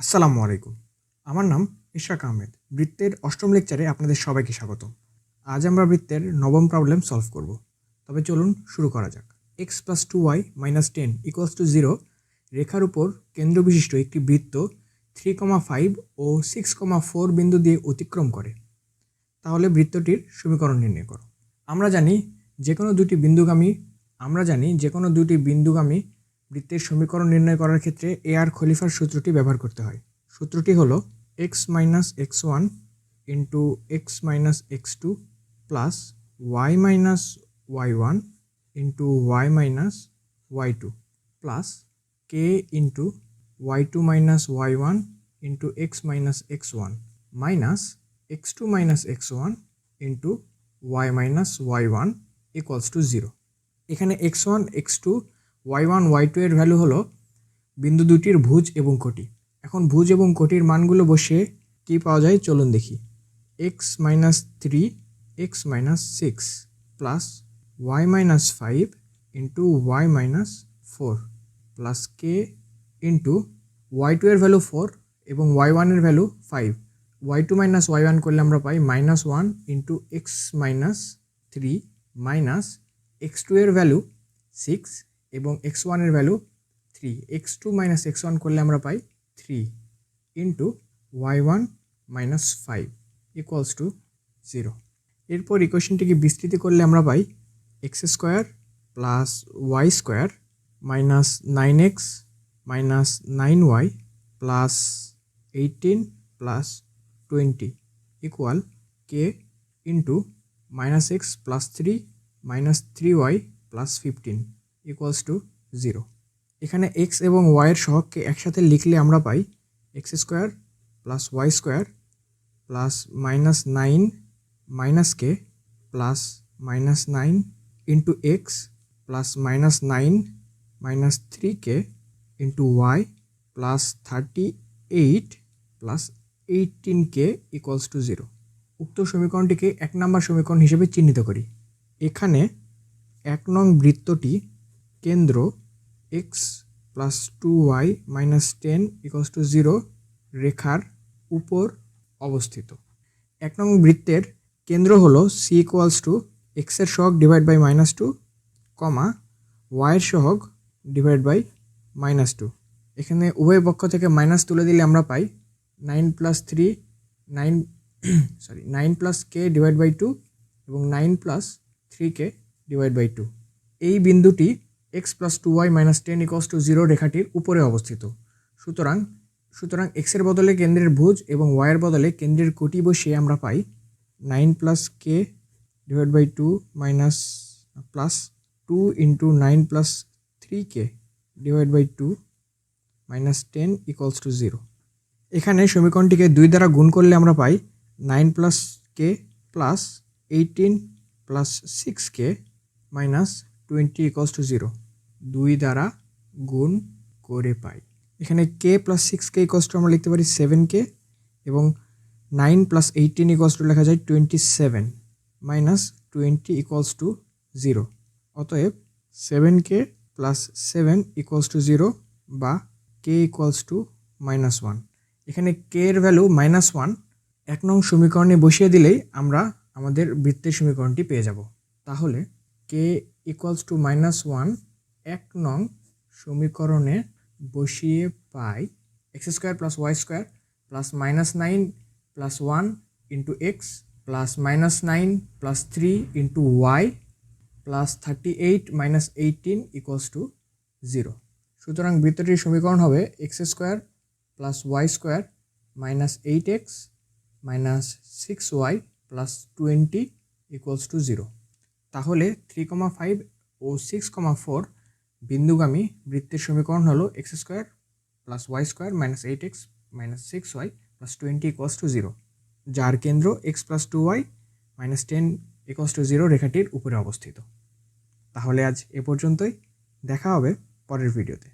আসসালামু আলাইকুম। আমার নাম ইশরাক আহমেদ। বৃত্তের অষ্টম লেকচারে আপনাদের সবাইকে স্বাগত। আজ আমরা বৃত্তের নবম প্রবলেম সলভ করব। তবে চলুন শুরু করা যাক। X plus two y minus ten equals to zero রেখার উপর কেন্দ্র বিশিষ্ট একটি বৃত্ত থ্রি কমা ফাইভ ও সিক্স কমা ফোর বিন্দু দিয়ে অতিক্রম করে। তাহলে বৃত্তটির সমীকরণ নির্ণয় করো। আমরা জানি যে কোনো দুটি বিন্দুগামী, আমরা জানি যে কোনো দুটি বিন্দুগামী বৃত্তের সমীকরণ নির্ণয় করার ক্ষেত্রে এ আর খলিফার সূত্রটি ব্যবহার করতে হয়। সূত্রটি হলো x minus x one into x minus x two plus y minus y one into y minus y two plus k into y two minus y one into x minus x one minus x two minus x one into y minus y one equals to zero এখানে x one x two y one y two এর value হলো বিন্দু দুটির ভুজ এবং কোটি। এখন ভুজ এবং কোটির মানগুলো বসিয়ে কী পাওয়া যায়? চলুন দেখি। X minus three x minus six plus y minus five into y minus four plus k into y two এর ভ্যালু ফোর এবং ওয়াই ওয়ানের value five y two minus y one করলে আমরা পাই minus one into x minus three minus x two এর value six এবং x ওয়ানের value three x two minus x one করলে আমরা পাই three into y one minus five equals to zero এরপর ইকুয়েশনটিকে বিস্তৃত করলে আমরা পাই x square plus y square minus nine x minus nine y plus eighteen plus twenty equal k into minus x plus three minus three y plus fifteen equals to zero এখানে x এবং ওয়াইয়ের সহগকে একসাথে লিখলে আমরা পাই x square plus y square plus minus nine minus k plus minus nine into x plus minus nine minus three k into y plus thirty eight plus eighteen k equals to zero উক্ত সমীকরণটিকে এক নম্বর সমীকরণ হিসেবে চিহ্নিত করি। এখানে এক নং বৃত্তটি কেন্দ্র x plus two y minus ten equals to zero রেখার উপর অবস্থিত। এক নং বৃত্তের কেন্দ্র হলো সি ইকুয়ালস টু এক্সের সহগ divide by minus two comma ওয়াইয়ের সহগ ডিভাইড বাই মাইনাস টু এখানে উভয় পক্ষ থেকে মাইনাস তুলে দিলে আমরা পাই nine plus three nine sorry nine plus k divide by two এবং nine plus three k divide by two এই বিন্দুটি x plus two y minus ten equals to zero রেখাটির উপরে অবস্থিত। সুতরাং সুতরাং এক্সের বদলে কেন্দ্রের ভুজ এবং ওয়াইয়ের বদলে কেন্দ্রের কোটি বসিয়ে আমরা পাই nine plus k divide by two minus plus two into nine plus three k divide by two minus ten equals to zero. এখানে সমীকরণটিকে দুই দ্বারা গুণ করলে আমরা পাই nine plus k plus eighteen plus six k minus twenty equals to zero. দুই দ্বারা গুণ করে পাই। এখানে k plus six k equals to আমরা লিখতে পারি সেভেন কে এবং nine plus eighteen equals to লেখা যায় twenty seven minus twenty equals to zero অতএব seven k plus seven equals to zero বা k equals to minus one এখানে k এর ভ্যালু মাইনাস ওয়ান এক নং সমীকরণে বসিয়ে দিলেই আমরা আমাদের বৃত্তের সমীকরণটি পেয়ে যাব। তাহলে k equals to minus one এক নং সমীকরণে বসিয়ে পাই x square plus y square plus minus nine plus one into x plus minus nine plus three into y plus thirty eight minus eighteen equals to zero সুতরাং বৃত্তটির সমীকরণ হবে x square plus y square minus eight x minus six y plus twenty equals to zero তাহলে three comma five ও six comma four বিন্দুগামী বৃত্তের সমীকরণ হলো x square plus y square minus eight x minus six y plus twenty equals to zero, যার কেন্দ্র x plus two y minus ten equals to zero রেখাটির উপরে অবস্থিত। তাহলে আজ এ পর্যন্তই, দেখা হবে পরের ভিডিওতে।